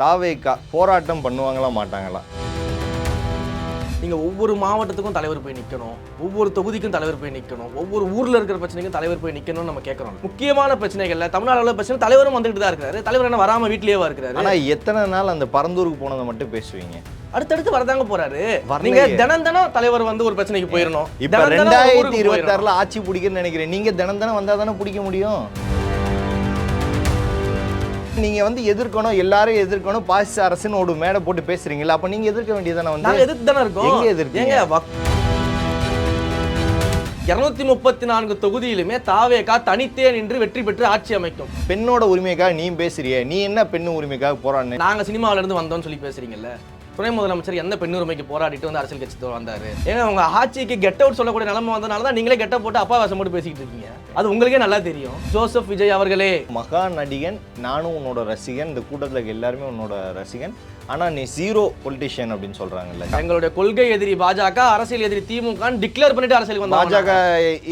தாவேக்கா போராட்டம் பண்ணுவாங்களா மாட்டாங்களா? நீங்கள் ஒவ்வொரு மாவட்டத்துக்கும் தலைவர் போய் நிற்கணும் ஒவ்வொரு தொகுதிக்கும் தலைவர் போய் நிற்கணும் ஒவ்வொரு ஊரில் இருக்கிற பிரச்சனைக்கும் தலைவர் போய் நிற்கணும்னு நம்ம கேட்குறோம் முக்கியமான பிரச்சனைகள்ல தமிழ்நாடு பிரச்சனை தலைவரும் வந்துட்டு தான் இருக்கிறாரு தலைவர் என்ன வராமல் வீட்லேயே இருக்கிறாரு. ஆனா எத்தனை நாள் அந்த பரந்தூருக்கு போனதை மட்டும் பேசுவீங்க? அடுத்தடுத்து வரதாங்க போறாரு. நீங்க தினம் தினம் தலைவர் வந்து ஒரு பிரச்சனைக்கு போயிடணும் இப்ப ரெண்டாயிரத்தி இருபத்தி. ஆறுல ஆட்சி பிடிக்கன்னு நினைக்கிறேன். நீங்க தினம் தினம் வந்தா தானே பிடிக்க முடியும்? நீங்க வந்து எதிர்க்கணும் எல்லாரும் எதிர்க்கணும் பாசிச அரசுன்னு ஒரு மேடை போட்டு பேசுறீங்களா அப்ப நீங்க எதிர்க்க வேண்டியதானே வந்து? எதிர்த்து தானே இருக்கோம். எங்க எதிர்க்கீங்க? இருநூத்தி முப்பத்தி நான்கு தொகுதியிலுமே தாவேகா தனித்தே நின்று வெற்றி பெற்று ஆட்சி அமைக்கும். பெண்ணோட உரிமைக்காக நீ பேசுறிய. நீ என்ன பெண்ணு உரிமைக்காக போராடின? நாங்க சினிமாவில இருந்து வந்தோம்னு சொல்லி பேசுறீங்கல்ல. துணை முதலமைச்சர் எந்த பெண் உரிமைக்கு போராடிட்டு வந்து அரசியல் கட்சி வந்தாரு? ஏங்க உங்க ஆட்சிக்கு கெட் அவுட் சொல்லக்கூடிய நிலைமை வந்தனால தான் நீங்களே கெட்ட போட்டு அப்பா வேஷம் போட்டு பேசிக்கிட்டு இருக்கீங்க. அது உங்களுக்கே நல்லா தெரியும். ஜோசப் விஜய் அவர்களே. மகா நடிகன் நானும் உன்னோட ரசிகன் இந்த கூட்டத்துல எல்லாருமே உன்னோட ரசிகன். ஆனா நீ ஜீரோ பொலிட்டிஷியன் அப்படின்னு சொல்றாங்கல்ல. எங்களுடைய கொள்கை எதிரி பாஜக அரசியல் எதிரி திமுக டிக்ளேர் பண்ணிட்டு அரசியலுக்கு வந்தாங்க பாஜக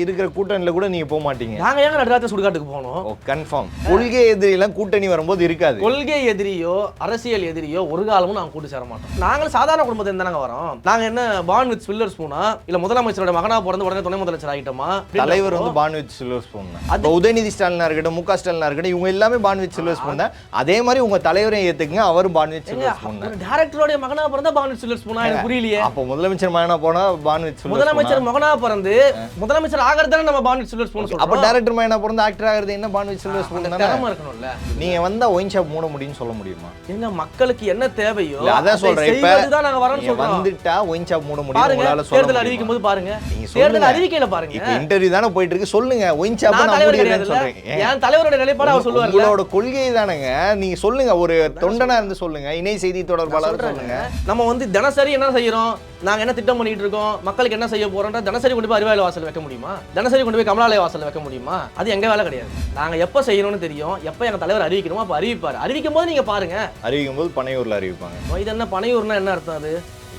இருக்கிற கூட்டணியில கூட நீங்க போக மாட்டீங்க. நாங்க ஏங்க நடுராத்திரி சுடுகாட்டுக்கு போனோம் ஓ கன்ஃபார்ம் கொள்கை எதிரிலாம் கூட்டணி வரும்போது இருக்காது. கொள்கை எதிரியோ அரசியல் எதிரியோ ஒரு காலமும் நாங்க கூட்டு சேர மாட்டோம். நாங்களும் சாதாரண குடும்பத்துல இருந்து தானங்க வரோம். நாங்க என்ன பான் வித் ஸ்பில்லர் ஸ்பூனா இல்ல முதலமைச்சரோட மகனா பிறந்து உடனே துணை முதலமைச்சர் ஆகிட்டோமா? தலைவர் வந்து பான்வித் சில்வர் ஸ்பூன் தான். இப்போ உதயநிதி ஸ்டாலினா இருக்கட்டும் முக ஸ்டாலினா இருக்கட்டும் இவங்க எல்லாமே பான்வித் சில்வர் ஸ்பூன் தான். அதே மாதிரி உங்க தலைவரையும் ஏத்துக்குங்க அவரும் பான்வித் சில்வர் ஸ்பூன் தான். டேரக்டரோட மகனா பிறந்தா பான் வித் ஸ்பில்லர் ஸ்பூனா எனக்கு புரியலையே. அப்போ முதலமைச்சர் மகனா போனா பான்வித் சில்வர் முதலமைச்சர் மகனா பிறந்து முதலமைச்சர் ஆகிறது நம்ம பான் வித் ஸ்பில்லர் ஸ்பூன் அப்போ டேரக்டர் மகனா பிறந்து ஆக்டர் ஆகிறது என்ன பான்வித் சில்வர் ஸ்பூன் அந்த தானே? இருக்கணும்ல. நீங்க வந்தா ஒயின் ஷாப் மூட முடியும்னு சொல்ல முடியுமா? எங்க மக்களுக்கு என்ன தேவையோ அதான் அதை சொல்றேன். இப்ப வந்துட்டா ஒயின் ஷாப் மூட முடியும் உங்களால சொல்ல தேர்தல் அறிவிக்கும்? போது பாருங்க. தேர்தல். அறிவிக்கையில பாருங்க. இப்போ இன்டர்வியூ தானே போயிட்டு இருக்கு. சொல்லுங்க ஒயின் ஷாப் நான் முடியலன்னு சொல்றேன். ஏன்? என் தலைவரோட நிலைப்பாடு அவர் சொல்லுவார்ல. உங்களோட கொள்கை தானங்க. நீங்க சொல்லுங்க ஒரு தொண்டனா இருந்து சொல்லுங்க இணை செய்தி தொடர்பாளர் சொல்லுங்க. நம்ம வந்து தினசரி என்ன செய்யறோம்? நாங்க என்ன திட்டம் பண்ணிட்டு இருக்கோம் மக்களுக்கு என்ன செய்ய போறோம்ன்ற தினசரி கொண்டு போய் அறிவாலய வாசல் வைக்க முடியுமா? தினசரி கொண்டு போய் கமலாலய வாசல் வைக்க முடியுமா? அது எங்க வேலை கிடையாது. நாங்க எப்ப செய்யணும்னு தெரியும் எப்ப எங்க தலைவர் அறிவிக்கணுமோ அப்ப அறிவிப்பாரு. அறிவிக்கும் போது நீங்க பாருங்க. அறிவிக்கும் போது பனையூர்ல அறிவிப்பாங்க. இது என்ன பனையூர்னா என்ன அர்த்தம் அது?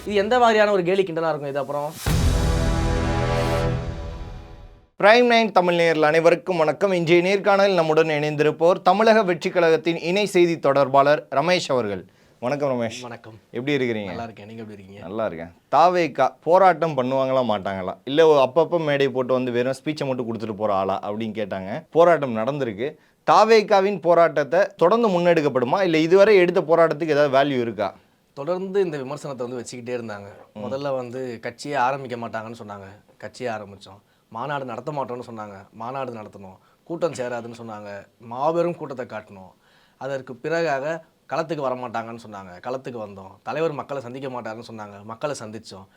இது எந்த மாதிரியான ஒரு கேலி கிண்டலா இருக்கும் இது அப்புறம்? பிரைம் நைன் தமிழ் நேயர்கள் அனைவருக்கும் வணக்கம். இன்றைய நேர்காணலில் நம்முடன் இணைந்திருப்போர் தமிழக வெற்றி கழகத்தின் இணை செய்தி தொடர்பாளர் ரமேஷ் அவர்கள். வணக்கம் ரமேஷ். வணக்கம். எப்படி இருக்கிறீங்க? நல்லா இருக்கேன் நீங்க எப்படி இருக்கீங்க? நல்லா இருக்கேன் தாவேக்கா போராட்டம் பண்ணுவாங்களா மாட்டாங்களா? இல்லை அப்பப்போ மேடை போட்டு வந்து வெறும் ஸ்பீச்சை மட்டும் கொடுத்துட்டு போகிற ஆளா அப்படின்னு கேட்டாங்க. போராட்டம் நடந்திருக்கு. தாவேக்காவின் போராட்டத்தை தொடர்ந்து முன்னெடுக்கப்படுமா? இல்லை இதுவரை எடுத்த போராட்டத்துக்கு ஏதாவது வேல்யூ இருக்கா? தொடர்ந்து இந்த விமர்சனத்தை வந்து வச்சுக்கிட்டே இருந்தாங்க. முதல்ல வந்து கட்சியே ஆரம்பிக்க மாட்டாங்கன்னு சொன்னாங்க. கட்சியை ஆரம்பித்தோம் மாநாடு நடத்த மாட்டோம்னு சொன்னாங்க. மாநாடு நடத்தணும். கூட்டம் சேராதுன்னு சொன்னாங்க. மாபெரும் கூட்டத்தை காட்டணும். அதற்கு பிறகாக களத்துக்கு வர மாட்டாங்கன்னு சொன்னாங்க. களத்துக்கு வந்தோம். தலைவர் மக்களை சந்திக்க மாட்டாருன்னு சொன்னாங்க. மக்களை சந்தித்தோம்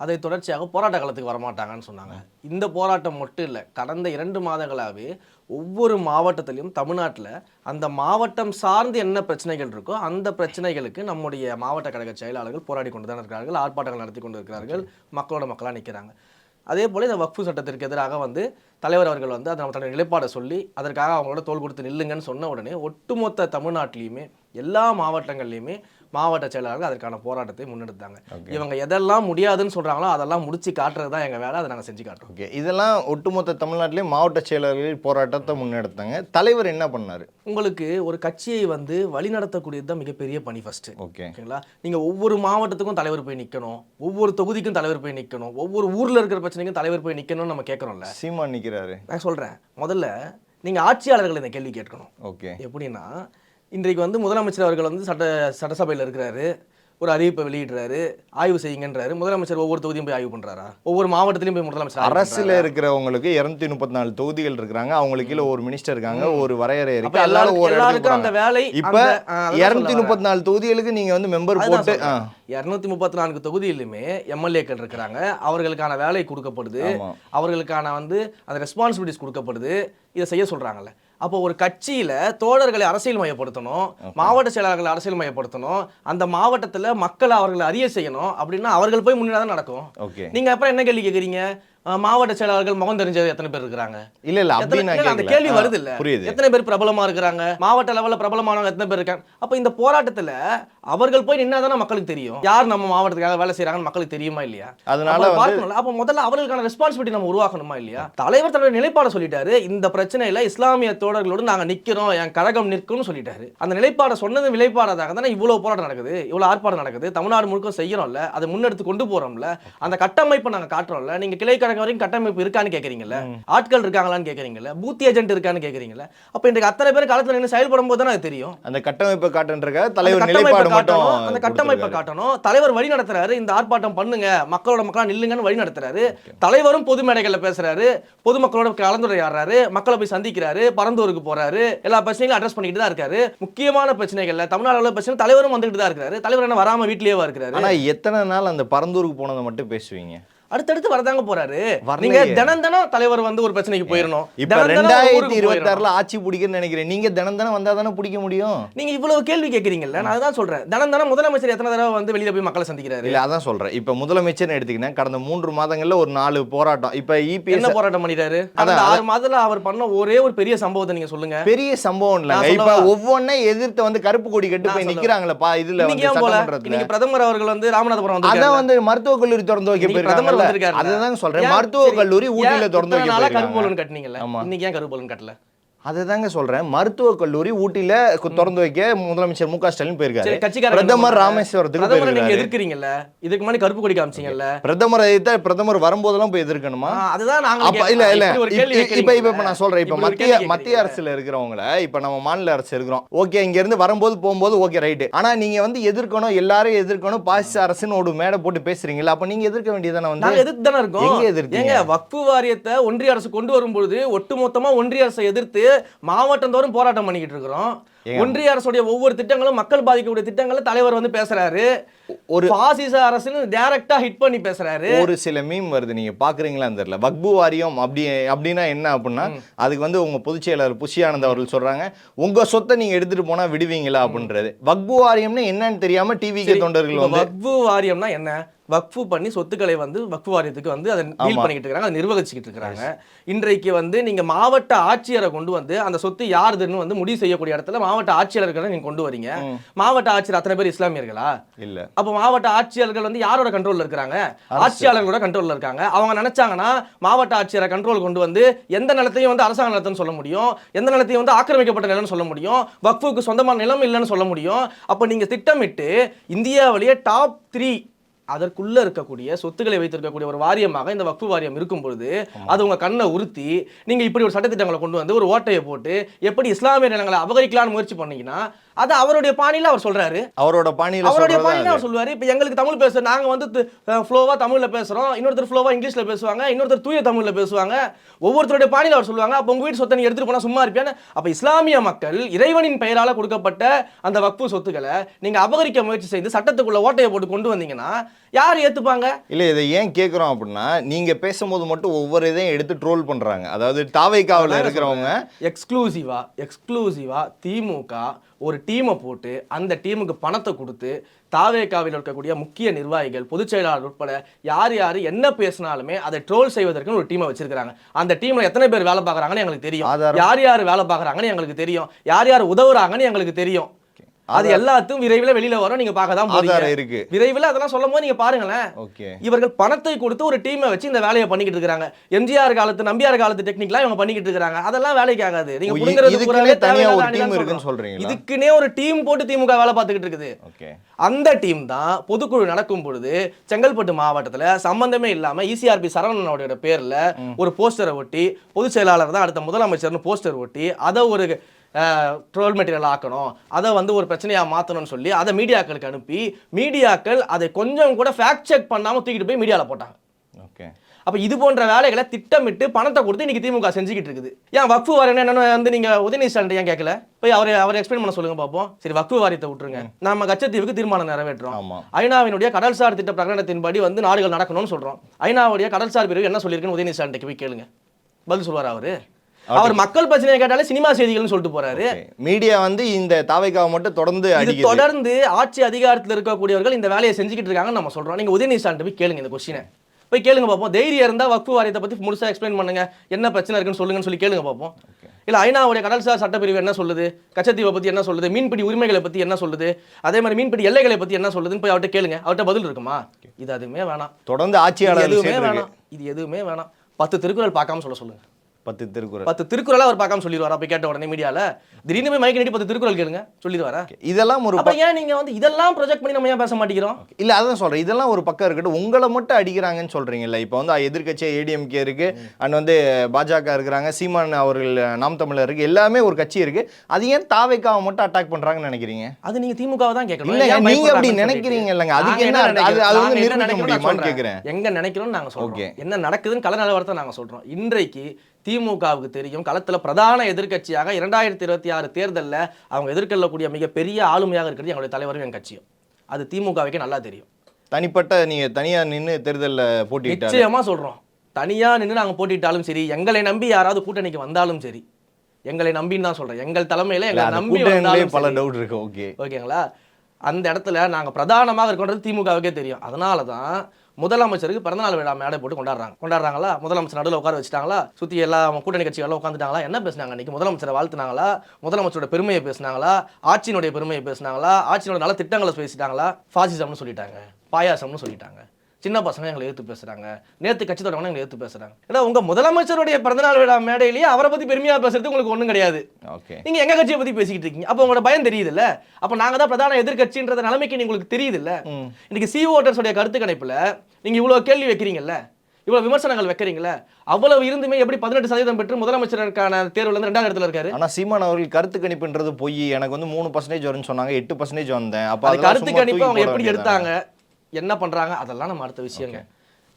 அதை தொடர்ச்சியாக போராட்ட களத்துக்கு வரமாட்டாங்கன்னு சொன்னாங்க. இந்த போராட்டம் மட்டும் இல்லை கடந்த இரண்டு மாதங்களாகவே ஒவ்வொரு மாவட்டத்திலையும் தமிழ்நாட்டில் அந்த மாவட்டம் சார்ந்து என்ன பிரச்சனைகள் இருக்கோ அந்த பிரச்சனைகளுக்கு நம்முடைய மாவட்ட கழக செயலாளர்கள் போராடி கொண்டு தான் இருக்கிறார்கள் ஆர்ப்பாட்டங்கள் நடத்தி கொண்டு இருக்கிறார்கள் மக்களோட மக்களாக நிற்கிறாங்க அதே போல் இந்த வக்ஃபு சட்டத்திற்கு எதிராக வந்து தலைவர் அவர்கள் வந்து அதை நம்ம தன்னுடைய நிலைப்பாடை சொல்லி அதற்காக அவங்களோட தோள் கொடுத்து நில்லுங்கன்னு சொன்ன உடனே ஒட்டுமொத்த தமிழ்நாட்டிலையுமே எல்லா மாவட்டங்கள்லையுமே மாவட்ட செயலாளர்கள் அதற்கான போராட்டத்தை முன்னெடுத்தாங்க. இவங்க எதெல்லாம் முடியாதுன்னு சொல்றாங்களோ அதெல்லாம் முடிச்சு காட்டுறது தான் எங்க வேலை அதை நாங்கள் செஞ்சு காட்டுறோம். ஓகே. இதெல்லாம் ஒட்டுமொத்த தமிழ்நாட்டிலே மாவட்ட செயலாளர்கள் போராட்டத்தை முன்னெடுத்தாங்க. தலைவர் என்ன பண்ணார்? உங்களுக்கு ஒரு கட்சியை வந்து வழிநடத்தக்கூடியது தான் மிகப்பெரிய பணி ஃபர்ஸ்ட் ஓகே. ஓகேங்களா? நீங்க ஒவ்வொரு மாவட்டத்துக்கும் தலைவர் போய் நிக்கணும். ஒவ்வொரு தொகுதிக்கும் தலைவர் போய் நிக்கணும். ஒவ்வொரு ஊர்ல இருக்கிற பிரச்சனைக்கும் தலைவர் போய் நிக்கணும்னு நம்ம கேட்கறோம்ல. சீமான் நிற்கிறாரு நான் சொல்றேன். முதல்ல நீங்க ஆட்சியாளர்கள் இந்த கேள்வி கேட்கணும். ஓகே. எப்படின்னா இன்றைக்கு வந்து முதலமைச்சர் அவர்கள் வந்து சட்ட சட்டசபையில் இருக்கிறாரு. ஒரு அறிவிப்பை வெளியிடுறாரு. ஆய்வு செய்யுங்கன்றாரு. முதலமைச்சர் ஒவ்வொரு தொகுதியும் போய் ஆய்வு பண்றாரா? ஒவ்வொரு மாவட்டத்திலையும் போய் முதலமைச்சர் அரசுல இருக்கிறவங்களுக்கு இருநூத்தி முப்பத்தி நாள் தொகுதிகள் இருக்கிறாங்க. அவங்களுக்கு கீழே ஒரு மினிஸ்டர் இருக்காங்க ஒரு வரையறை இருக்கு. எல்லாருக்கும் அந்த. வேலை இப்ப இருநூத்தி முப்பத்தி நாலு தொகுதிகளுக்கு நீங்க வந்து மெம்பர் போட்டு. இருநூத்தி முப்பத்தி நான்கு தொகுதியிலுமே எம்எல்ஏக்கள் இருக்கிறாங்க. அவர்களுக்கான வேலை கொடுக்கப்படுது. அவர்களுக்கான வந்து அந்த ரெஸ்பான்சிபிலிட்டிஸ் கொடுக்கப்படுது. இதை செய்ய சொல்றாங்கல்ல. அப்போ ஒரு கட்சியில தோழர்களை அரசியல் மயப்படுத்தணும் மாவட்ட செயலாளர்களை அரசியல் மயப்படுத்தணும் அந்த மாவட்டத்துல மக்களை அவர்களை அறிய செய்யணும் அப்படின்னா அவர்கள் போய் முன்னாடி தான் நடக்கும். ஓகே. நீங்க அப்புறம் என்ன கேள்வி கேக்குறீங்க? மாவட்ட செயலாளர்கள் முகம் தெரிஞ்சது எத்தனை பேர் இருக்கிறாங்க? இல்ல இல்ல அந்த. கேள்வி வருது இல்ல. எத்தனை பேர் பிரபலமா இருக்கிறாங்க? மாவட்ட லெவல்ல பிரபலமானவங்க எத்தனை பேர் இருக்காங்க? அப்ப இந்த போராட்டத்துல அவர்கள் போய் நின்னாதானே மக்களுக்கு தெரியும். யார் நம்ம மாவட்டத்துக்காக வேலை செய்யறாங்கன்னு மக்களுக்கு தெரியுமா இல்லையா? அதனால பார்க்கணும்ல. அப்ப முதல்ல அவர்களுக்கான ரெஸ்பான்சிபிலிட்டி நம்ம உருவாக்கணுமா இல்லையா? தலைவர் தன்னுடைய நிலைப்பாடை சொல்லிட்டாரு. இந்த பிரச்சனையில இஸ்லாமிய தோழர்களோடு நாங்க நிக்கிறோம் என் கழகம் நிற்கும்னு சொல்லிட்டாரு. அந்த நிலைப்பாடை சொன்னது விலைப்பாடாதாக தானே இவ்வளவு போராட்டம் நடக்குது இவ்வளவு ஆர்ப்பாட்டம் நடக்குது. தமிழ்நாடு முழுக்க செய்யறோம்ல அதை முன்னெடுத்து கொண்டு போறோம்ல. அந்த கட்டமைப்பை நாங்க காட்டுறோம்ல. நீங்க கிளை கழகம் வரைக்கும் கட்டமைப்பு இருக்கான்னு கேக்குறீங்கல்ல? ஆட்கள் இருக்காங்களான்னு கேக்குறீங்கல்ல? பூத் ஏஜென்ட் இருக்கான்னு கேக்குறீங்கல்ல? அப்ப இன்றைக்கு அத்தனை பேர் களத்துல நின்று செயல்படும் போது தானே அது தெரியும். அந்த கட்டமைப்பை காட்டுன்றக்க அந்த தலைவர் நிலைப்பாடு மட்டும் காட்டணும், அந்த கட்டமைப்பை. காட்டணும். தலைவர் வழி நடத்துறாரு இந்த ஆர்ப்பாட்டம் பண்ணுங்க. மக்களோட மக்களா நில்லுங்கன்னு வழி நடத்துறாரு. தலைவரும் பொது மேடைகள்ல பேசுறாரு. பொதுமக்களோட கலந்துரையாடுறாரு. மக்களை போய் சந்திக்கிறாரு. பரந்தூருக்கு போறாரு. எல்லா பிரச்சனைகளும் அட்ரஸ் பண்ணிட்டு தான் இருக்காரு. முக்கியமான பிரச்சனைகள்ல தமிழ்நாடுல பிரச்சனை தலைவரும் வந்துட்டு தான் இருக்காரு. தலைவர் என்ன வராம வீட்லயே இருக்காரு ஆனா எத்தனை நாள் அந்த பரந்தூருக்கு போனதை மட்டும் பேசுவீங்க? அடுத்தடுத்து வரதாங்க போறாரு. நீங்க தினம் தினம் தலைவர் வந்து ஒரு பிரச்சனைக்கு போயிடணும் இப்ப ரெண்டாயிரத்தி இருபத்தி. ஆறுல ஆட்சி பிடிக்குன்னு நினைக்கிறேன். நீங்க தினம் தினம் வந்தா தானே பிடிக்க முடியும்? நீங்க இவ்வளவு கேள்வி கேக்குறீங்கல்ல நான் அதான் சொல்றேன். தினம் தினம் முதலமைச்சர் எத்தனை தடவை வந்து வெளியில போய் மக்களை சந்திக்கிறாரு? இல்ல அதான் சொல்றேன். இப்ப முதலமைச்சர்னு எடுத்தீங்கன்னா கடந்த மூன்று மாதங்கள்ல ஒரு நாலு போராட்டம். இப்ப என்ன இபிஎஸ் போராட்டம் பண்ணிட்டாரு? அந்த ஆறு மாதத்துல அவர் பண்ண ஒரே ஒரு பெரிய சம்பவத்தை நீங்க சொல்லுங்க. பெரிய சம்பவம் நான் இப்ப? ஒவ்வொன்றை எதிர்த்து வந்து கருப்பு கொடி கட்டு போய்? நிக்கிறாங்களப்பா இதுல இன்னைக்கு பிரதமர் அவர்கள் வந்து ராமநாதபுரம் அதான் வந்து மருத்துவக் கல்லூரி திறந்து வைக்க பிரதமர் வந்திருக்காருல்ல. அதுதான் சொல்றேன் சரி, கல்லூரி ஊட்டியில திறந்து வைக்க நாளா கருப்பு போயிருக்காங்க பலூன் கட்டினீங்கல்ல. இன்னைக்கு ஏன் கருப்பு பலூன் கட்டல அதுதாங்க சொல்றேன். மருத்துவக் கல்லூரி ஊட்டியில திறந்து வைக்க முதலமைச்சர் மு க ஸ்டாலின் போயிருக்காரு. பிரதமர்? ராமேஸ்வரத்துக்கு நீங்க எதிர்க்கிறீங்கல்ல? இதுக்கு முன்னாடி கருப்பு கொடி காமிச்சீங்கல்ல? பிரதமர் எதிர்த்தா பிரதமர் வரும்போதெல்லாம் போய் எதிர்க்கணுமா? அதுதான் நாங்க இல்ல இல்ல. இப்ப- இப்ப? நான் சொல்றேன். இப்ப மத்திய மத்திய? அரசுல இருக்கிறவங்கள இப்ப நம்ம மாநில அரசு இருக்கிறோம். ஓகே இங்க இருந்து வரும்போது போகும்போது ஓகே ரைட் ஆனா நீங்க வந்து எதிர்க்கணும் எல்லாரும் எதிர்க்கணும் பாசிச அரசுன்னு ஒரு மேடை போட்டு பேசுறீங்களா அப்ப நீங்க எதிர்க்க வேண்டியதானே வந்து? எதிர்த்து தானே இருக்கோம். எங்க வக்ஃபு வாரியத்தை ஒன்றிய அரசு கொண்டு வரும்பொழுது ஒட்டுமொத்தமா ஒன்றிய அரசை எதிர்த்து மாவட்டம் தோறும் போராட்டம் பண்ணிக்கிட்டு இருக்கிறோம். ஒன்றிய அரசுடைய ஒவ்வொரு திட்டங்களும் மக்கள் பாதிக்கக்கூடிய திட்டங்களை தலைவர் வந்து பேசுறாரு. ஒரு பாசிச அரசுன்னு டைரக்டா ஹிட் பண்ணி பேசுறாரு. ஒரு சில மீம் வருது நீங்க பாக்குறீங்களான்னு தெரியல. வக்பு வாரியம் அப்படி அப்படின்னா என்ன அப்படின்னா அதுக்கு வந்து உங்க பொதுச் செயலாளர் புஷியானந்த் அவர்கள் சொல்றாங்க உங்க சொத்தை நீங்க எடுத்துட்டு போனா விடுவீங்களா? அப்படின்றது வக்பு வாரியம்னு என்னன்னு தெரியாம டிவி சரி, தொண்டர்கள் வக்ஃபு வாரியம்னா என்ன? வக்ஃபு பண்ணி சொத்துக்களை வந்து வக்ஃபு வாரியத்துக்கு வந்து அதை டீல். பண்ணிக்கிட்டு இருக்காங்க அதை நிர்வகிச்சுக்கிட்டு இருக்காங்க இன்றைக்கு வந்து நீங்க மாவட்ட ஆட்சியரை கொண்டு வந்து அந்த சொத்து யாருதுன்னு வந்து முடிவு செய்யக்கூடிய இடத்துல மாவட்ட ஆட்சியாளர்களை நீங்க கொண்டு வரீங்க. மாவட்ட ஆட்சியர் அத்தனை பேர் இஸ்லாமியர்களா? இல்ல. அப்போ மாவட்ட ஆட்சியாளர்கள் வந்து யாரோட கண்ட்ரோல்ல இருக்கிறாங்க? ஆட்சியாளர்களோட கண்ட்ரோல்ல இருக்காங்க. அவங்க நினைச்சாங்கன்னா மாவட்ட ஆட்சியரை கண்ட்ரோல் கொண்டு வந்து எந்த நிலத்தையும் வந்து அரசாங்க நிலத்தைன்னு சொல்ல முடியும். எந்த நிலத்தையும் வந்து ஆக்கிரமிக்கப்பட்ட நிலம்னு சொல்ல முடியும். வக்ஃபுக்கு சொந்தமான நிலம் இல்லைன்னு சொல்ல முடியும். அப்போ நீங்க திட்டமிட்டு இந்தியாவிலேயே டாப் த்ரீ அதற்குள்ள இருக்கக்கூடிய சொத்துக்களை வைத்திருக்கக்கூடிய ஒரு வாரியமாக இந்த வக்ஃபு வாரியம் இருக்கும் பொழுது அது உங்க கண்ணை உறுத்தி நீங்க இப்படி ஒரு சட்டத்திட்டங்களை கொண்டு வந்து ஒரு ஓட்டையை போட்டு எப்படி இஸ்லாமிய நிலங்களை அபகரிக்கலாம்னு முயற்சி பண்ணீங்கன்னா அது அவருடைய பாணியில அவர் சொல்றாரு. அவரோட பாணியில அவருடைய பாணியில அவர் சொல்லுவாரு. இப்போ எங்களுக்கு தமிழ் பேச நாங்க வந்து ஃப்ளோவா தமிழ்ல பேசுறோம். இன்னொருத்தர் ஃப்ளோவா இங்கிலீஷ்ல பேசுவாங்க. இன்னொருத்தர் தூய தமிழ்ல பேசுவாங்க. ஒவ்வொருத்தருடைய பாணியில அவர் சொல்லுவாங்க. அப்போ உங்க வீட்டு சொத்தை நீ எடுத்துட்டு போனா சும்மா இருப்பியான்னு? அப்ப இஸ்லாமிய மக்கள் இறைவனின் பெயரால கொடுக்கப்பட்ட அந்த வக்ஃபு சொத்துக்களை நீங்க அபகரிக்க முயற்சி செய்து சட்டத்துக்குள்ள ஓட்டையை போட்டு கொண்டு வந்தீங்கன்னா யார் ஏத்துப்பாங்க? இல்ல இதை ஏன் கேக்குறோம் அப்படின்னா நீங்க பேசும்போது மட்டும் ஒவ்வொரு இதையும் எடுத்து ட்ரோல் பண்றாங்க. அதாவது தாவைக்காவில் இருக்கிறவங்க எக்ஸ்க்ளூசிவா எக்ஸ்க்ளூசிவா திமுக ஒரு டீமை போட்டு அந்த டீமுக்கு பணத்தை கொடுத்து தாவேகாவில் இருக்கக்கூடிய முக்கிய நிர்வாகிகள் பொதுச் செயலாளர் உட்பட யார் யார் என்ன பேசினாலுமே அதை ட்ரோல் செய்வதற்குன்னு ஒரு டீமை வச்சிருக்காங்க அந்த டீம்ல எத்தனை பேர் வேலை பார்க்கறாங்கன்னு எங்களுக்கு தெரியும். யார் யார் வேலை பார்க்கறாங்கன்னு எங்களுக்கு தெரியும். யார் யார் உதவுறாங்கன்னு எங்களுக்கு தெரியும். அது எல்லாத்தையும் விரைவில் வெளியில வரும். நீங்க பார்க்க தான் போறீங்க இருக்கு. விரைவில் அதெல்லாம் சொல்லும் போது நீங்க பாருங்களேன். ஓகே. இவர்கள் பணத்தை கொடுத்து ஒரு டீமை வச்சு இந்த வேலையை பண்ணிக்கிட்டு இருக்காங்க எம்ஜிஆர் காலத்து நம்பியார் காலத்து டெக்னிக்லாம் இவங்க பண்ணிக்கிட்டு இருக்காங்க அதெல்லாம் வேலைக்கு ஆகாது. நீங்க ஓ, இ- புடுங்குறது இதுக்குன்னே பூராவே தனியா தேவையில்லாத ஒரு team இருக்குன்னு சொல்றோம். சொல்றீங்களா? இதுக்குன்னே ஒரு டீம் போட்டு திமுக வேலை பார்த்துக்கிட்டு இருக்குது. அந்த டீம் தான் பொதுக்குழு நடக்கும் பொழுது செங்கல்பட்டு மாவட்டத்துல சம்பந்தமே இல்லாம இசிஆர்பி சரவணனோட பேர்ல ஒரு போஸ்டரை ஒட்டி பொதுச் செயலாளர் தான் அடுத்த முதலமைச்சர்னு போஸ்டர் ஒட்டி அதை ஒரு ட்ரோல் மெட்டீரியல் ஆக்கணும். அதை வந்து ஒரு பிரச்சனையா மாத்தணும்னு சொல்லி அதை மீடியாக்களுக்கு அனுப்பி மீடியாக்கள் அதை கொஞ்சம் கூட ஃபேக்ட் செக் பண்ணாம தூக்கிட்டு போய் மீடியால போட்டாங்க. ஓகே. அப்ப இது போன்ற வேலைகளை திட்டமிட்டு பணத்தை கொடுத்து இன்னைக்கு திமுக செஞ்சுக்கிட்டு இருக்குது. ஏன் வக்ஃபு வாரியம் என்னன்னு வந்து நீங்க உதயநிதி ஸ்டாலின் ஏன் கேட்கல போய் அவரை அவர் எக்ஸ்பிளைன் பண்ண சொல்லுங்க பார்ப்போம் சரி வக்ஃபு வாரியத்தை விட்டுருங்க. நம்ம கச்சத்தீவுக்கு தீர்மானம் நிறைவேற்றோம். ஐநாவினுடைய கடல்சார் திட்ட பிரகடனத்தின்படி வந்து நாடுகள் நடக்கணும்னு சொல்றோம். ஐநாவுடைய கடல்சார் பிரிவு என்ன சொல்லியிருக்குன்னு உதயநிதி ஸ்டாலின் போய் கேளுங்க. பதில் சொல்லுவார் அவரு? அவர் மக்கள் பிரச்சனையை கேட்டாலே சினிமா செய்திகள்னு சொல்லிட்டு போறாரு. மீடியா வந்து இந்த தாவைக்காவை மட்டும் தொடர்ந்து இது அடிக்குது. தொடர்ந்து ஆட்சி அதிகாரத்தில் இருக்கக்கூடியவர்கள் இந்த வேலையை செஞ்சுக்கிட்டு இருக்காங்கன்னு நம்ம சொல்றோம். நீங்க உதயநிதி ஸ்டாலின் போய் கேளுங்க இந்த கொஸ்டினை போய் கேளுங்க பார்ப்போம் தைரியம் இருந்தால் வக்ஃபு வாரியத்தை பற்றி முழுசாக எக்ஸ்பிளைன் பண்ணுங்க. என்ன பிரச்சனை இருக்குன்னு சொல்லுங்கன்னு சொல்லி கேளுங்க பார்ப்போம் இல்லை ஐநாவுடைய கடல்சார் சட்டப்பிரிவு என்ன சொல்லுது? கச்சத்தீவை பற்றி என்ன சொல்லுது? மீன்பிடி உரிமைகளை பற்றி என்ன சொல்லுது? அதே மாதிரி மீன்பிடி எல்லைகளை பற்றி என்ன சொல்லுதுன்னு போய் அவர்கிட்ட கேளுங்க. அவர்கிட்ட பதில் இருக்குமா? இது அதுவுமே வேணாம். தொடர்ந்து ஆட்சியாளர் எதுவுமே. வேணாம். இது எதுவுமே வேணாம். பத்து திருக்குறள் பார்க்காம சொல்ல சொல்லுங்க. பத்து திருக்குறள். பத்து திருக்குறளை அவர் பார்க்காம சொல்லிடுவாரா. போய் கேட்ட உடனே மீடியால திடீர்னு போய் மைக்கு நீட்டி பத்து திருக்குறள் கேளுங்க. சொல்லிடுவாரா? இதெல்லாம் ஒரு அப்ப ஏன் நீங்க வந்து இதெல்லாம் ப்ரொஜெக்ட் பண்ணி நம்ம ஏன் பேச மாட்டேங்கிறோம்? இல்ல அதான் சொல்றேன். இதெல்லாம் ஒரு பக்கம் இருக்கட்டும். உங்களை மட்டும் அடிக்கிறாங்கன்னு சொல்றீங்கல்ல. இப்போ வந்து எதிர்க்கட்சியா ஏடிஎம்கே இருக்கு. அண்ட் வந்து பாஜக இருக்கிறாங்க. சீமான் அவர்கள் நாம் தமிழர் இருக்கு. எல்லாமே ஒரு கட்சி இருக்கு. அது ஏன் தாவைக்காவை மட்டும் அட்டாக் பண்றாங்கன்னு நினைக்கிறீங்க? அது நீங்க திமுகவை தான் கேட்கணும். நீங்க அப்படி பயப்படுறாங்கன்னு நினைக்கிறீங்க. இல்லைங்க. அதுக்கு என்ன அது- வந்து என்ன முடியுமான்னு கேட்கிறேன். எங்க நினைக்கிறோம் நாங்க சொல்றோம். Okay. என்ன நடக்குதுன்னு கள நிலவரத்தை நாங்க சொல்றோம். இன்றைக்கு திமுகவுக்கு தெரியும். களத்துல பிரதான எதிர்க்கட்சியாக இரண்டாயிரத்தி இருபத்தி ஆறு தேர்தல்ல அவங்க எதிர்கொள்ளக்கூடிய மிகப்பெரிய ஆளுமையாக இருக்கிறது எங்களுடைய தலைவரும் என் கட்சியும். அது திமுகவுக்கே நல்லா தெரியும். தனிப்பட்ட நீங்க தனியா நின்னு தேர்தல்ல போட்டிட்டாரு நிச்சயமா சொல்றோம். தனியா நின்று நாங்க போட்டிட்டாலும் சரி எங்களை நம்பி யாராவது கூட்டணிக்கு வந்தாலும் சரி எங்களை நம்பின்னு தான் சொல்றேன். எங்கள் தலைமையில எங்களை நம்பி பல. டவுட் இருக்கு ஓகே ஓகேங்களா? அந்த இடத்துல நாங்க பிரதானமாக இருக்கோன்றது திமுகவுக்கே தெரியும். அதனால தான் முதலமைச்சருக்கு பிறந்தநாள் விழா மேடை போட்டு கொண்டாடுறாங்க. கொண்டாடுறாங்களா? முதலமைச்சர் நடுவில் உட்கார வச்சுட்டாங்களா? சுற்றி எல்லா கூட்டணி கட்சிகளும் உட்காந்துட்டாங்களா என்ன பேசினாங்க இன்னைக்கு முதலமைச்சரை வாழ்த்துனாங்களா? முதலமைச்சரோட பெருமையை பேசினாங்களா? ஆட்சியினுடைய பெருமையை பேசினாங்களா? ஆட்சியினோட நல்ல திட்டங்களை பேசிட்டாங்களா? ஃபாசிசம்னு சொல்லிட்டாங்க. பாயாசம்னு சொல்லிட்டாங்க. சின்ன பசங்க எங்களை எடுத்து பேசுறாங்க. நேத்து கட்சி தொடங்க எங்களை எடுத்து பேசுறாங்க. ஏன்னா உங்க முதலமைச்சருடைய பிறந்தநாள் விழா மேடையிலேயே அவரை பத்தி பெருமையா பேசுறது உங்களுக்கு ஒண்ணும் கிடையாது. ஓகே. நீங்க எங்க கட்சியை பத்தி பேசிக்கிட்டு இருக்கீங்க? அப்ப உங்களோட பயம் தெரியுதுல்ல? அப்ப நாங்க தான் பிரதான எதிர்க்கட்சின்ற நிலைமைக்கு உங்களுக்கு தெரியுதுல்ல. இன்னைக்கு சி ஓட்டர்ஸோட கருத்து கணிப்புல நீங்க இவ்வளவு கேள்வி வைக்கிறீங்கல்ல? இவ்வளவு விமர்சனங்கள் வைக்கிறீங்கல்ல? அவ்வளவு இருந்துமே எப்படி பதினெட்டு சதவீதம் பெற்று முதலமைச்சருக்கான தேர்வுல இருந்து ரெண்டாவது இடத்துல இருக்காரு? ஆனா சீமான் அவர்கள் கருத்து கணிப்புன்றது பொய். எனக்கு வந்து மூணு பர்சன்டேஜ் வரும்னு சொன்னாங்க. எட்டு பர்சன்டேஜ் வந்தேன். அப்ப அது கருத்து கணிப்பு அவங்க போட எப்படி? எடுத்தாங்க? என்ன பண்றாங்க? அதெல்லாம் நம்ம அடுத்த விஷயங்க.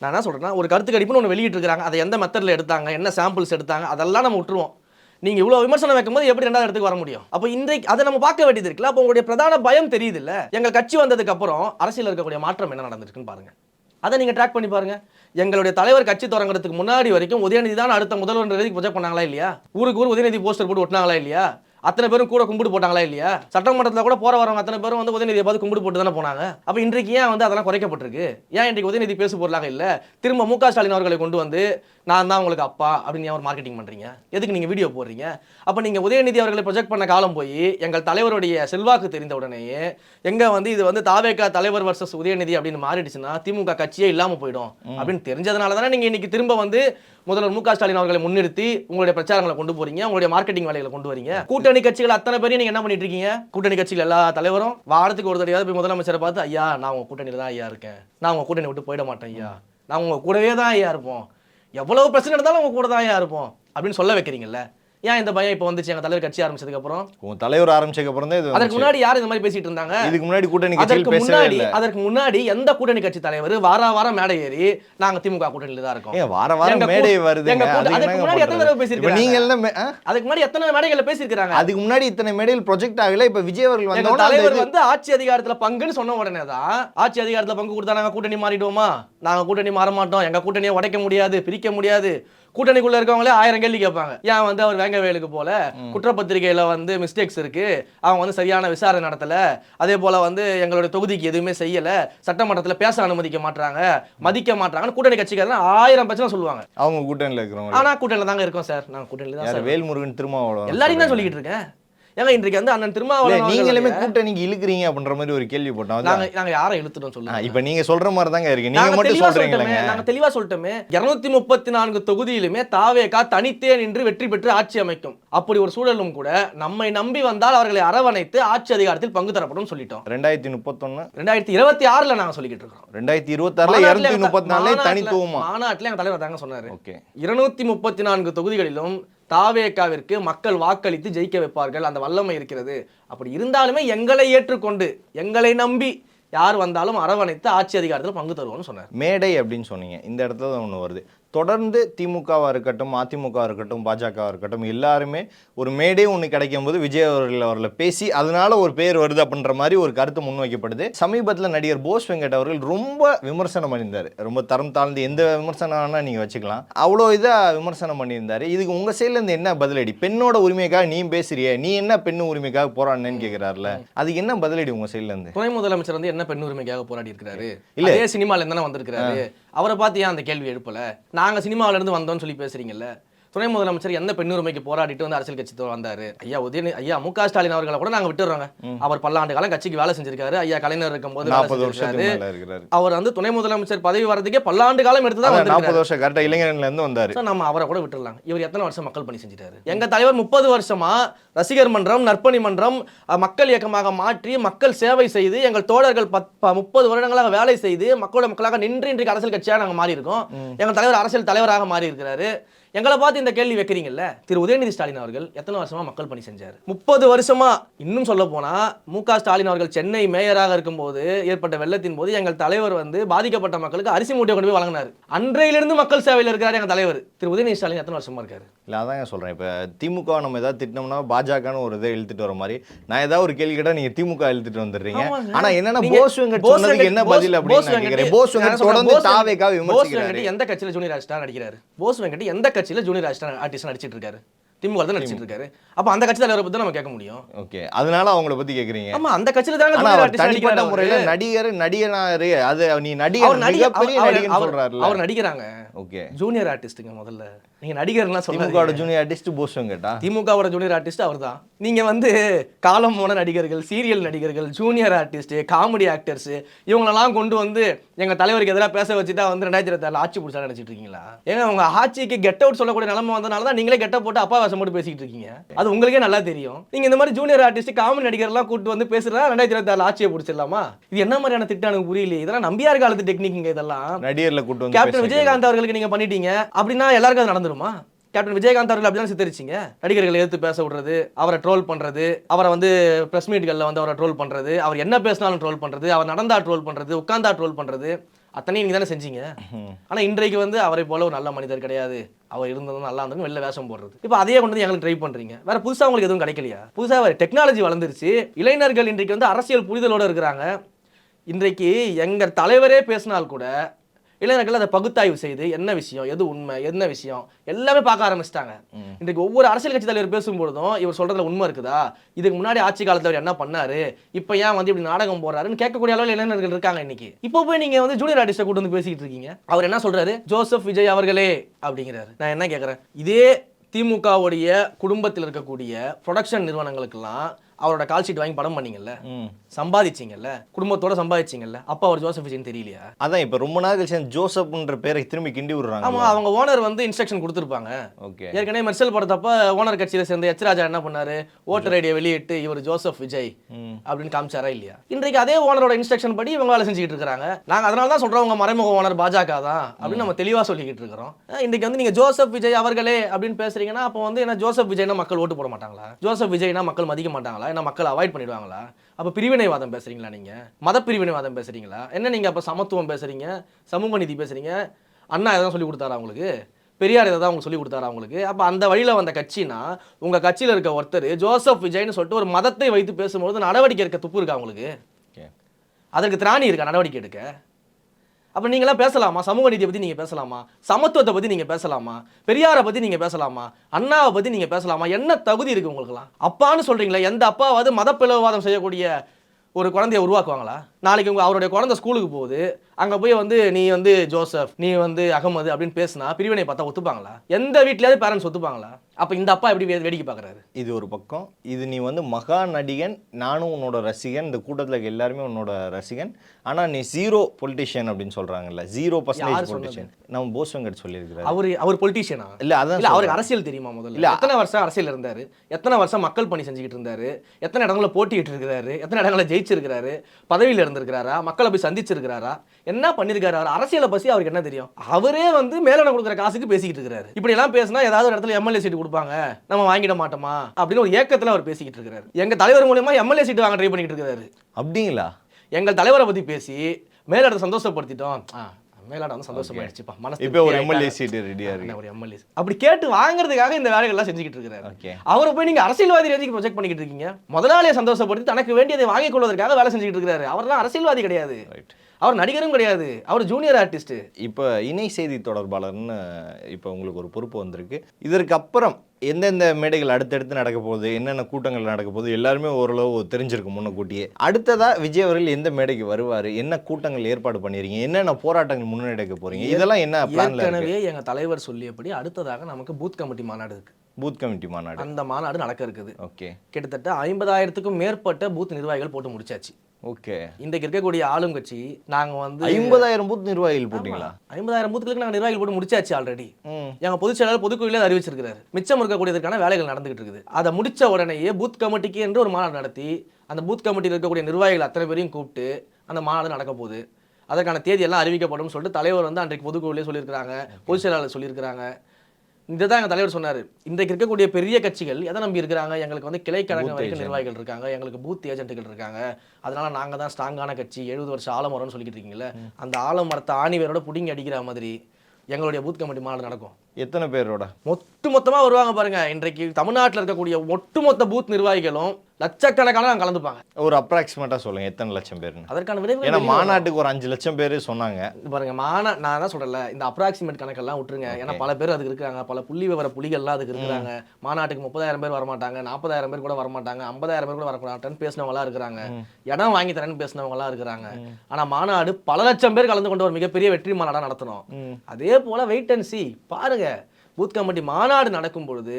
நான் என்ன சொல்றேன்னா ஒரு கருத்து கணிப்புன்னு ஒன்று வெளியிட்டு இருக்காங்க அதை எந்த மெத்தட்ல எடுத்தாங்க? என்ன சாம்பிள்ஸ் எடுத்தாங்க? அதெல்லாம் நம்ம விட்டுருவோம். நீங்க இவ்வளவு விமர்சனம் வைக்கும்போது எப்படி ரெண்டாவது இடத்துக்கு வர முடியும்? அப்போ இன்றைக்கு அதை நம்ம பார்க்க வேண்டியது இருக்குல்ல? அப்போ உங்களுடைய பிரதான பயம் தெரியுது இல்ல எங்க கட்சி வந்ததுக்கு அப்புறம் அரசியல் இருக்கக்கூடிய மாற்றம் என்ன நடந்திருக்குன்னு பாருங்க. அதை நீங்க ட்ராக் பண்ணி பாருங்க. எங்களுடைய தலைவர் கட்சி தொடங்குறதுக்கு முன்னாடி வரைக்கும் உதயநிதி தான் அடுத்த முதல்வர் ப்ரொஜெக்ட் பண்ணாங்களா இல்லையா? ஊருக்கு ஊர் உதயநிதி போஸ்டர் போட்டு ஒட்டினாங்களா இல்லையா? அத்தனை பேரும் கூட கும்பிடு போட்டாங்களா இல்லையா? சட்டமன்றத்தில் கூட போற வரவங்க அத்தனை பேரும் வந்து உதயநிதியை பார்த்து கும்பிடு போட்டு தானே போனாங்க. அப்ப இன்றைக்கு ஏன் வந்து அதெல்லாம் குறைக்கப்பட்டிருக்கு? ஏன் இன்றைக்கு உதயநிதி பேசு பொருளாக இல்ல? திரும்ப மு க ஸ்டாலின் அவர்களை கொண்டு வந்து நான் தான் உங்களுக்கு அப்பா அப்படின்னு ஏன் ஒரு மார்க்கெட்டிங் பண்றீங்க? எதுக்கு நீங்க வீடியோ போடுறீங்க? அப்ப நீங்க உதயநிதி அவர்களை ப்ரொஜெக்ட் பண்ண காலம் போய் எங்கள் தலைவருடைய செல்வாக்கு தெரிந்த உடனேயே எங்க வந்து இது வந்து தாவேகா தலைவர் வர்சஸ் உதயநிதி அப்படின்னு மாறிடுச்சுன்னா திமுக கட்சியே இல்லாம போயிடும். அப்படின்னு தெரிஞ்சதுனால தானே நீங்க இன்னைக்கு திரும்ப வந்து முதல்வர் மு க ஸ்டாலின் அவர்களை முன்னிறுத்தி உங்களுடைய பிரச்சாரங்களை கொண்டு போறீங்க உங்களுடைய மார்க்கெட்டிங் வேலைகளை கொண்டு வரீங்க. கூட்டணி கட்சிகள் அத்தனை பேரையும் நீங்க என்ன பண்ணிட்டு இருக்கீங்க? கூட்டணி கட்சிகள் எல்லா தலைவரும் வாரத்துக்கு ஒரு தடவையாவது போய் முதலமைச்சரை பார்த்து ஐயா நான் உங்க கூட்டணியில தான் ஐயா இருக்கேன். நான் உங்க கூட்டணி விட்டு போயிட மாட்டேன் ஐயா. நான் உங்க கூடவே தான் ஐயா இருப்போம். எவ்வளவு பிரச்சனை இருந்தாலும் உங்க கூட தான் ஐயா இருப்போம். அப்படின்னு சொல்ல வைக்கிறீங்கல்ல? ஏன் இந்த பயம் இப்போ வந்துச்சு? எங்க தலைவர் கட்சி ஆரம்பிச்சதுக்கு அப்புறம் உன் தலைவர் ஆரம்பிச்சதுக்கு அப்புறம் தான் அதற்கு. முன்னாடி யார் இந்த மாதிரி பேசிட்டு இருந்தாங்க? இதுக்கு முன்னாடி கூட்டணி அதற்கு முன்னாடி அதற்கு முன்னாடி எந்த கூட்டணி கட்சி தலைவர் வார வாரம் மேடை ஏறி நாங்க திமுக கூட்டணியில தான் இருக்கோம். ஏன் வார வாரம் மேடை கூட்ட- அதுக்கு முன்னாடி எத்தனை? தடவை இப்ப பேசியிருக்காங்க? நீங்க எல்லாம்? அதுக்கு முன்னாடி எத்தனை மேடைகள்ல பேசியிருக்காங்க அதுக்கு முன்னாடி இத்தனை மேடையில் ப்ரொஜெக்ட் ஆகல. இப்ப விஜய் அவர்கள் வந்தோட தலைவர் வந்து ஆட்சி அதிகாரத்துல பங்குன்னு சொன்ன உடனே தான் ஆட்சி அதிகாரத்துல பங்கு கொடுத்தா நாங்க கூட்டணி மாறிடுவோமா? நாங்க கூட்டணி மாற மாட்டோம். எங்க கூட்டணியை உடைக்க முடியாது பிரிக்க முடியாது. கூட்டணிக்குள்ள இருக்கவங்களே ஆயிரம் கேள்வி கேட்பாங்க. ஏன் வந்து அவர் வேங்க வேலுக்கு போல குற்றப்பத்திரிகையில வந்து மிஸ்டேக்ஸ் இருக்கு. அவங்க வந்து சரியான விசாரணை நடத்தல. அதே போல வந்து எங்களுடைய தொகுதிக்கு எதுவுமே செய்யல. சட்டமன்றத்துல பேச அனுமதிக்க மாட்டாங்க மதிக்க மாட்டாங்கன்னு கூட்டணி கட்சிக்காரங்க ஆயிரம் பிரச்சனை சொல்லுவாங்க. அவங்க கூட்டணியில் இருக்கிறவங்க ஆனா கூட்டணியில தாங்க இருக்கோம் சார். நாங்க கூட்டணியில தான் சார் வேல்முருகன் திருமாவளவன். எல்லாரையும் தான் சொல்லிக்கிட்டு இருக்கேன். ஏங்க இன்றைக்கு வந்து அண்ணன் திருமாவளவன் நீங்களுமே அவர்களுடைய- கூட்டணிக்கு இழுக்கிறீங்க அப்படின்ற மாதிரி ஒரு கேள்வி போட்டோம். நாங்க. நாங்க யாரை இழுத்துட்டோம் சொல்லுங்க. இப்ப நீங்க சொல்ற மாதிரி தாங்க இருக்கு. நீங்க நாங்க மட்டும் சொல்லிட்டோமே நாங்க தெளிவா சொல்லிட்டோமே இருநூத்தி முப்பத்தி நான்கு தொகுதியிலுமே தாவேகா தனித்தே நின்று வெற்றி பெற்று ஆட்சி அமைக்கும். அப்படி ஒரு சூழலும் கூட நம்மை நம்பி வந்தால் அவர்களை அரவணைத்து ஆட்சி அதிகாரத்தில் பங்கு தரப்படும் சொல்லிட்டோம். ரெண்டாயிரத்தி முப்பத்தொன்னு ரெண்டாயிரத்தி இருபத்தி ஆறுல நாங்க சொல்லிக்கிட்டு இருக்கோம் ரெண்டாயிரத்தி இருபத்தாறுல மாநாட்டுல இருநூத்தி முப்பத்தி மாநாட்டுல- தனித்துவமா? மாநாட்டுல எங்க தலைவர் தாங்க சொன்னாரு. ஓகே. இருநூத்தி முப்பத்தி நான்கு தொகுதிகளிலும் தாவேக்காவிற்கு மக்கள் வாக்களித்து ஜெயிக்க வைப்பார்கள். அந்த வல்லமை இருக்கிறது. அப்படி இருந்தாலுமே எங்களை ஏற்றுக்கொண்டு எங்களை நம்பி யார் வந்தாலும் அரவணைத்து ஆட்சி அதிகாரத்தில் பங்கு தருவோம்னு சொன்னார். மேடை அப்படின்னு சொன்னீங்க. இந்த இடத்துல தான் ஒன்று வருது. தொடர்ந்து திமுகவா இருக்கட்டும் அதிமுக இருக்கட்டும் பாஜக இருக்கட்டும் எல்லாருமே ஒரு மேடே ஒன்று கிடைக்கும் போது விஜய் அவர்கள் அவர்களை பேசி அதனால ஒரு பேர் வருது அப்படின்ற மாதிரி ஒரு கருத்து முன்வைக்கப்படுது. சமீபத்தில் நடிகர் போஸ் வெங்கட் அவர்கள் ரொம்ப விமர்சனம் பண்ணியிருந்தார். ரொம்ப தரம் தாழ்ந்து எந்த விமர்சனம்னா நீங்கள் வச்சுக்கலாம். அவ்வளோ இதாக விமர்சனம் பண்ணியிருந்தாரு. இதுக்கு உங்கள் சைட்லேருந்து என்ன பதிலடி? பெண்ணோட உரிமைக்காக நீ பேசுறிய நீ என்ன பெண் உரிமைக்காக போராடினேன்னு கேட்குறாருல அதுக்கு என்ன பதிலடி உங்கள் சைட்லேருந்து துணை முதலமைச்சர் வந்து என்ன பெண் உரிமைக்காக போராடி இருக்காரு இல்ல. சினிமால இருந்தானே வந்திருக்காரு அவரை பார்த்து ஏன் அந்த கேள்வி எழுப்பலை? நாங்கள் சினிமாவிலேருந்து வந்தோம்னு சொல்லி பேசுறீங்கல்ல? துணை முதலமைச்சர் எந்த பெண் உரிமைக்கு போராடிட்டு வந்து அரசியல் கட்சி வந்தாரு? ஐயா உதயநிதி ஐயா மு க ஸ்டாலின் அவர்களை கூட நாங்க விட்டுறோங்க. அவர் பல்லாண்டு காலம் கட்சிக்கு வேலை செஞ்சிருக்காரு. ஐயா கலைஞர் இருக்கும்போது அவர் வந்து துணை முதலமைச்சர் பதவி வரதுக்கே பல்லாண்டு காலம் எடுத்து தான் நாற்பது வந்திருக்காரு வருஷம் கரெக்டாக இளைஞர்லேருந்து வந்தார். So, நம்ம அவரை கூட விட்டுறலாம் இவர் எத்தனை வருஷம் மக்கள் பணி செஞ்சுட்டாரு? எங்க தலைவர் முப்பது வருஷமா ரசிகர் மன்றம் நற்பணி மன்றம் மக்கள் இயக்கமாக மாற்றி மக்கள் சேவை செய்து எங்கள் தோழர்கள் முப்பது வருடங்களாக வேலை செய்து மக்களோட மக்களாக நின்று இன்றைக்கு அரசியல் கட்சியாக நாங்க மாறி இருக்கோம் எங்கள் தலைவர் அரசியல் தலைவராக மாறி இருக்கிறாரு எங்களை பார்த்து இந்த கேள்வி வைக்கிறீங்கல்ல? திரு உதயநிதி ஸ்டாலின் அவர்கள் எத்தனை வருஷமா மக்கள் பணி செஞ்சார்? முப்பது வருஷமா. இன்னும் சொல்ல போனா மு ஸ்டாலின் அவர்கள் சென்னை மேயராக இருக்கும்போது ஏற்பட்ட வெள்ளத்தின் போது எங்கள் தலைவர் வந்து பாதிக்கப்பட்ட மக்களுக்கு அரிசி மூட்டை கொண்டு போய் வழங்கினார். அன்றையிலிருந்து மக்கள் சேவையில் இருக்கிறார் எங்க தலைவர். திரு உதயநிதி ஸ்டாலின் எத்தனை வருஷமா இருக்காரு? இல்லை அதாங்க சொல்கிறேன் இப்போ திமுக நம்ம ஏதாவது திட்டினோம்னா பாஜகன்னு ஒரு இதை இழுத்துட்டு வர மாதிரி. நான் ஏதாவது ஒரு கேள்வி கேட்டால் நீங்கள் திமுக இழுத்துட்டு வந்துடுறீங்க. ஆனால் என்னன்னா போஸ் வெங்கட் சொன்னதுக்கு என்ன பதில் அப்படின்னு நான் வெங்கட் கேட்குறேன் போஸ் வெங்கட் தொடர்ந்து தாவேக்காக விமர்சிக்கிறாரு. எந்த கட்சியில ஜூனியர் ஆர்டிஸ்டா நடிக்கிறாரு? போஸ் வெங்கட் எந்த கட்சியில ஜூனியர் ஆர்டிஸ்டா ஆர்டிஸ்டா நடிச்சிட்டு இருக்காரு திமுக தான் நடிச்சிட்டு இருக்காரு. அப்ப அந்த கட்சி தலைவரை பத்தி தான் நம்ம கேட்க முடியும். ஓகே. அதனால அவங்கள பத்தி கேக்குறீங்க. ஆமா அந்த கட்சியில ஆர்டிஸ்டா தனிப்பட்ட முறையில. நடிகர் நடிகனாரு. அது நீ நடிகர் நடிகர் அவர் நடிக்கிறாங்க. ஓகே. ஜூனியர் ஆர்டிஸ்ட்டுங்க முதல்ல. நீங்க நடிகர்லாம் திமுகவோட சொல்லுங்க ஜூனியர் ஆர்டிஸ்ட் போஸ் வெங்கட்டா திமுகவோட ஜூனியர் ஆர்டிஸ்ட் அவர்தான். நீங்க வந்து காலம் போன நடிகர்கள் சீரியல் நடிகர்கள் ஜூனியர் ஆர்டிஸ்ட் காமெடி ஆக்டர்ஸ் இவங்களெல்லாம் கொண்டு வந்து எங்க தலைவருக்கு எதிராக பேச வச்சுட்டா வந்து ரெண்டாயிரத்தி இருபத்தாறு ஆட்சி பிடிச்சா நினைச்சிட்டு இருக்கீங்களா? ஏங்க உங்க ஆட்சிக்கு கெட் அவுட் சொல்லக்கூடிய நிலைமை வந்தனால தான் நீங்களே கெட்ட போட்டு அப்பா வேஷம் போட்டு பேசிட்டு இருக்கீங்க. அது உங்களுக்கே நல்லா தெரியும். நீங்க இந்த மாதிரி ஜூனியர் ஆர்டிஸ்ட் காமெடி நடிகர்லாம் கூட்டு வந்து பேசுறதா ரெண்டாயிரத்தி இருபத்தாறு ஆட்சியை பிடிச்சிடலாமா? இது என்ன மாதிரியான திட்டம் எனக்கு புரியலையே. இதெல்லாம் நம்பியார் காலத்து டெக்னிக்குங்க இதெல்லாம். நடிகர்ல கூட்டு வந்து கேப்டன் விஜயகாந்த் அவர்களுக்கு நீங்க பண்ணிட்டீங்க. அப்படின்னா எல்லாருக்கும் அது நடந்துருமா கேப்டன் விஜயகாந்த் அவர்கள் அப்படிதான் சித்தரிச்சிங்க? நடிகர்களை எதிர்த்து பேச விடுறது அவரை ட்ரோல் பண்றது அவரை வந்து பிரஸ் மீட்களில் வந்து அவரை ட்ரோல் பண்றது அவர் என்ன பேசினாலும் ட்ரோல் பண்றது அவர் நடந்தா ட்ரோல் பண்றது உட்கார்ந்தா ட்ரோல் பண்றது அத்தனையும் நீங்க தானே செஞ்சீங்க ஆனா இன்றைக்கு வந்து அவரை போல ஒரு நல்ல மனிதர் கிடையாது. அவர் இருந்ததும் நல்லா இருந்ததும் வெளில வேஷம் போடுறது. இப்போ அதையே கொண்டு வந்து எங்களுக்கு ட்ரை பண்றீங்க. வேற புதுசா உங்களுக்கு எதுவும் கிடைக்கலையா? புதுசா டெக்னாலஜி வளர்ந்துருச்சு. இளைஞர்கள் இன்றைக்கு வந்து அரசியல் புரிதலோட இருக்கிறாங்க. இன்றைக்கு எங்க தலைவரே பேசினால் கூட இளைஞர்கள் அதை பகுத்தாய்வு செய்து என்ன விஷயம் எது உண்மை என்ன விஷயம் எல்லாமே பார்க்க ஆரம்பிச்சிட்டாங்க. இன்றைக்கு ஒவ்வொரு அரசியல் கட்சி தலைவர் பேசும்பொழுதும் இவர் சொல்றதுல உண்மை இருக்குதா? இதுக்கு முன்னாடி ஆட்சி காலத்துல அவர் என்ன பண்ணாரு? இப்போ ஏன் வந்து இப்படி நாடகம் போடுறாருன்னு கேட்கக்கூடிய அளவில் இளைஞர்கள் இருக்காங்க இன்னைக்கு. இப்போ போய் நீங்க வந்து ஜூனியர் ஆர்டிஸ்ட்டை கூட்டு வந்து பேசிக்கிட்டு இருக்கீங்க. அவர் என்ன சொல்றாரு? ஜோசப் விஜய் அவர்களே அப்படிங்கிறாரு. நான் என்ன கேட்குறேன் இதே திமுகவுடைய குடும்பத்தில் இருக்கக்கூடிய ப்ரொடக்ஷன் நிறுவனங்களுக்கெல்லாம் அவரோட கால் ஷீட் வாங்கி படம் பண்ணீங்கல்ல. சம்பாதிச்சீங்கல்ல? குடும்பத்தோட சம்பாதிச்சீங்கல்ல? அப்போ அவர் ஜோசப் விஜய்னு தெரியலையா? அதான் இப்ப ரொம்ப நாள் கழிச்சு ஜோசப்ன்ற பேரை திரும்பி கிண்டி ஆமா விடுறாங்க அவங்க ஓனர் வந்து இன்ஸ்ட்ரக்ஷன் கொடுத்துருப்பாங்க. ஓகே. ஏற்கனவே மெர்சல் படத்தப்ப ஓனர் கட்சியில சேர்ந்த எச் ராஜா என்ன பண்ணாரு? ஓட்டர் ஐடியை வெளியிட்டு இவர் ஜோசப் விஜய். அப்படின்னு காமிச்சாரா இல்லையா? இன்றைக்கு அதே ஓனரோட இன்ஸ்ட்ரக்ஷன் படி இவங்க வேலை செஞ்சுக்கிட்டு இருக்காங்க நாங்க அதனால தான் சொல்றோம் உங்க மறைமுக ஓனர் பாஜக தான் அப்படின்னு நம்ம தெளிவா சொல்லிக்கிட்டு இருக்கிறோம். அஹ் இன்றைக்கு வந்து நீங்க ஜோசப் விஜய் அவர்களே அப்படின்னு பேசுறீங்கன்னா அப்போ வந்து என்ன ஜோசப் விஜய்னா மக்கள் ஓட்டு போட மாட்டாங்களா? ஜோசப் விஜய்னா மக்கள் மதிக்க மாட்டாங்களா? என்ன மக்கள் அவாய்ட் பண்ணிடுவாங்களா? அப்ப பிரிவினைவாதம் பேசுறீங்களா நீங்க? மத பிரிவினைவாதம் பேசுறீங்களா? என்ன நீங்க அப்ப சமத்துவம் பேசுறீங்க? சமூக நீதி பேசுறீங்க? அண்ணா எதாவது சொல்லி கொடுத்தாரா உங்களுக்கு? பெரியார் இதை தான் அவங்க சொல்லி கொடுத்தாரா அவங்களுக்கு அப்போ அந்த வழியில் வந்த கட்சினா உங்கள் கட்சியில் இருக்க ஒருத்தர் ஜோசப் விஜய்னு சொல்லிட்டு ஒரு மதத்தை வைத்து பேசும்போது நடவடிக்கை எடுக்க துப்பு இருக்கா உங்களுக்கு? ஓகே அதற்கு திராணி இருக்கா நடவடிக்கை எடுக்க? அப்போ நீங்களாம் பேசலாமா? சமூக நீதியை பற்றி நீங்கள் பேசலாமா? சமத்துவத்தை பற்றி நீங்கள் பேசலாமா? பெரியாரை பற்றி நீங்கள் பேசலாமா? அண்ணாவை பற்றி நீங்கள் பேசலாமா? என்ன தகுதி இருக்குது உங்களுக்குலாம் அப்பான்னு சொல்கிறீங்களா எந்த அப்பாவது மத செய்யக்கூடிய ஒரு குழந்தைய உருவாக்குவாங்களா? நாளைக்கு உங்கள் அவருடைய குழந்தை ஸ்கூலுக்கு போகுது. அங்க போய் வந்து நீ வந்து ஜோசப் நீ வந்து அகமது அப்படின்னு பேசினா பிரிவினை பார்த்தா ஒத்துப்பாங்களா? எந்த வீட்லயாவது பேரண்ட்ஸ் ஒத்துப்பாங்களா? அப்ப இந்த அப்பா எப்படி வேடிக்கை பார்க்கறாரு இது ஒரு பக்கம். இது நீ வந்து மகா நடிகன் நானும் உன்னோட ரசிகன் இந்த கூட்டத்தில் எல்லாருமே உன்னோட ரசிகன். ஆனா நீ ஜீரோ பொலிட்டிஷியன் அப்படின்னு சொல்றாங்கல்ல. Zero percentage? பொலிட்டிஷியன் நம்ம போஸ் வெங்கட் சொல்லியிருக்கிறாரு. அவரு அவர் பொலிட்டீஷியனா இல்ல அதான் இல்ல அவருக்கு. அரசியல் தெரியுமா முதல்ல? இல்ல. எத்தனை வருஷம் அரசியல் இருந்தாரு? எத்தனை வருஷம் மக்கள் பணி செஞ்சுக்கிட்டு இருந்தாரு? எத்தனை இடங்களில் போட்டிட்டு இருக்கிறாரு? எத்தனை இடங்களில் ஜெயிச்சிருக்கிறாரு? பதவியில் இருந்திருக்கிறாரா? மக்களை போய் சந்திச்சிருக்கிறாரா? என்ன பண்ணிருக்காரு? அவர் அரசியலை பத்தி அவருக்கு என்ன தெரியும்? அவரே வந்து மேலன கொடுக்குற காசுக்கு பேசிக்கிட்டு இருக்கிறாரு. இப்படி எல்லாம் பேசினா ஏதாவது ஒரு இடத்துல எம்எல்ஏ சீட் கொடுப்பாங்க. நம்ம வாங்கிட மாட்டோமா? அப்படின்னு ஒரு ஏக்கத்துல அவர் பேசிக்கிட்டு இருக்காரு எங்க தலைவர் மூலியமா எம்எல்ஏ சீட் வாங்க ட்ரை பண்ணிக்கிட்டு இருக்காரு அப்படிங்களா? எங்கள் தலைவரை பத்தி பேசி மேலிடத்தை சந்தோஷப்படுத்திட்டோம். மேலாட வந்து சந்தோஷமாயிடுச்சுப்பா. மனசு இப்போ ஒரு எம்எல்ஏ. சீட்டு ரெடியா இருக்கு. ஒரு எம்எல்ஏ அப்படி கேட்டு வாங்குறதுக்காக இந்த வேலைகள்லாம் செஞ்சுக்கிட்டு இருக்காரு அவரை போய் நீங்க அரசியல்வாதி ரேஞ்சுக்கு ப்ரொஜெக்ட் பண்ணிக்கிட்டு இருக்கீங்க. முதலாளியை சந்தோஷப்படுத்தி தனக்கு வேண்டியதை வாங்கிக் கொள்வதற்காக வேலை செஞ்சுக்கிட்டு இருக்காரு அவர்லாம் அரசியல்வாதி கிடையாது. ரைட் அவர் நடிகரும் கிடையாது. அவர் ஜூனியர் ஆர்டிஸ்ட் இப்போ இணை செய்தி தொடர்பாளர்னு இப்போ உங்களுக்கு ஒரு பொறுப்பு வந்திருக்கு. இதற்கு அப்புறம் எந்தெந்த மேடைகள் அடுத்தடுத்து நடக்க போகுது? என்னென்ன கூட்டங்கள் நடக்க போகுது? எல்லாருமே ஓரளவு தெரிஞ்சிருக்கும் முன்னக்கூட்டியே அடுத்ததா விஜய் அவர்கள் எந்த மேடைக்கு வருவார்? என்ன கூட்டங்கள் ஏற்பாடு பண்ணிருக்கீங்க? என்னென்ன போராட்டங்கள் முன்னெடுக்க போறீங்க? இதெல்லாம் என்ன ஏற்கனவே எங்க தலைவர் சொல்லியபடி அடுத்ததாக நமக்கு பூத் கமிட்டி மாநாடு இருக்கு. பூத் கமிட்டி மாநாடு. அந்த மாநாடு நடக்க இருக்குது. ஓகே. கிட்டத்தட்ட ஐம்பதாயிரத்துக்கும் மேற்பட்ட பூத் நிர்வாகிகள் போட்டு முடிச்சாச்சு. ஓகே. இன்றைக்கு இருக்கக்கூடிய ஆளும் கட்சி நாங்க வந்து ஐம்பதாயிரம் பூத் நிர்வாகிகள் போட்டீங்களா? ஐம்பதாயிரம் பூத்துக்களுக்கு நாங்க நிர்வாகிகள் போட்டு முடிச்சாச்சு ஆல்ரெடி ம். எங்க பொதுச் செயலாளர் பொதுக்குழுவிலே அறிவிச்சிருக்கிறாரு. மிச்சம் இருக்கக்கூடியதற்கான வேலைகள் நடந்துகிட்டு இருக்குது. அதை முடிச்ச உடனேயே பூத் கமிட்டிக்கு என்று ஒரு மாநாடு நடத்தி அந்த பூத் கமிட்டியில் இருக்கக்கூடிய நிர்வாகிகள் அத்தனை பேரையும் கூப்பிட்டு அந்த மாநாடு நடக்க போகுது. அதற்கான தேதி எல்லாம் அறிவிக்கப்படும் சொல்லிட்டு தலைவர் வந்து அன்றைக்கு பொதுக்குழுவிலே சொல்லியிருக்கிறாங்க பொதுச் செயலாளர் சொல்லியிருக்கிறாங்க. இதுதான் எங்க தலைவர் சொன்னாரு. இன்றைக்கு இருக்கக்கூடிய பெரிய கட்சிகள் எதை நம்பி இருக்கிறாங்க? எங்களுக்கு வந்து கிளை வரைக்கும். நிர்வாகிகள் இருக்காங்க. எங்களுக்கு பூத் ஏஜென்ட்டுகள் இருக்காங்க. அதனால நாங்க தான் ஸ்ட்ராங்கான கட்சி. எழுபது வருஷம் ஆலமரம்னு சொல்லிக்கிட்டு இருக்கீங்கல்ல? அந்த ஆலமரத்தை ஆணி வேரோட புடிங்கி அடிக்கிற மாதிரி எங்களுடைய பூத் கமிட்டி மாநாடு நடக்கும். எத்தனை பேரோட? ஒட்டு மொத்தமா வருவாங்க பாருங்க. இன்றைக்கு தமிழ்நாட்டில் இருக்கக்கூடிய ஒட்டுமொத்த பூத் நிர்வாகிகளும் லட்சக்கணக்கான கலந்துப்பாங்க. ஒரு அப்ராக்சிமேட்டா சொல்லுங்க எத்தனை லட்சம் பேர்னு அதற்கான விளைவுகள் ஏன்னா. மாநாட்டுக்கு ஒரு அஞ்சு லட்சம் பேர் சொன்னாங்க. பாருங்க மாநா நான் தான் சொல்றேன்ல இந்த அப்ராக்சிமேட் கணக்கெல்லாம் விட்டுருங்க. ஏன்னா பல பேர் அதுக்கு இருக்காங்க பல புள்ளி விவர புலிகள்லாம் அதுக்கு இருக்கிறாங்க. மாநாட்டுக்கு முப்பதாயிரம் பேர் வரமாட்டாங்க நாற்பதாயிரம் பேர் கூட வரமாட்டாங்க ஐம்பதாயிரம் பேர் கூட வரமாட்டாங்கன்னு பேசினவங்களாம் இருக்கிறாங்க. இடம் வாங்கி தரேன்னு பேசினவங்களாம் இருக்கிறாங்க. ஆனா மாநாடு பல லட்சம் பேர் கலந்து கொண்டு ஒரு மிகப்பெரிய வெற்றி மாநாடா நடத்தணும். அதே போல வெயிட் அண்ட் சி பாருங்க பூத் கமிட்டி மாநாடு நடக்கும் பொழுது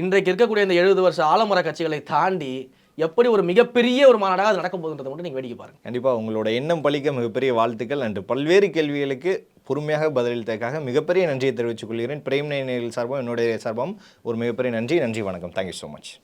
இன்றைக்கு இருக்கக்கூடிய இந்த எழுபது வருஷ ஆலமர கட்சிகளை தாண்டி எப்படி ஒரு மிகப்பெரிய ஒரு மாநாடாக அது நடக்க போகுதுன்றதை மட்டும் நீங்கள் வேடிக்கை பாருங்க. கண்டிப்பாக உங்களோட எண்ணம் பலிக்க மிகப்பெரிய வாழ்த்துக்கள் அன்று பல்வேறு கேள்விகளுக்கு பொறுமையாக பதிலளித்ததற்காக மிகப்பெரிய நன்றியை தெரிவித்துக் கொள்கிறேன். பிரேம் நேயர்கள் சார்பாகவும் என்னுடைய சார்பும் ஒரு மிகப்பெரிய நன்றி நன்றி வணக்கம். Thank you so much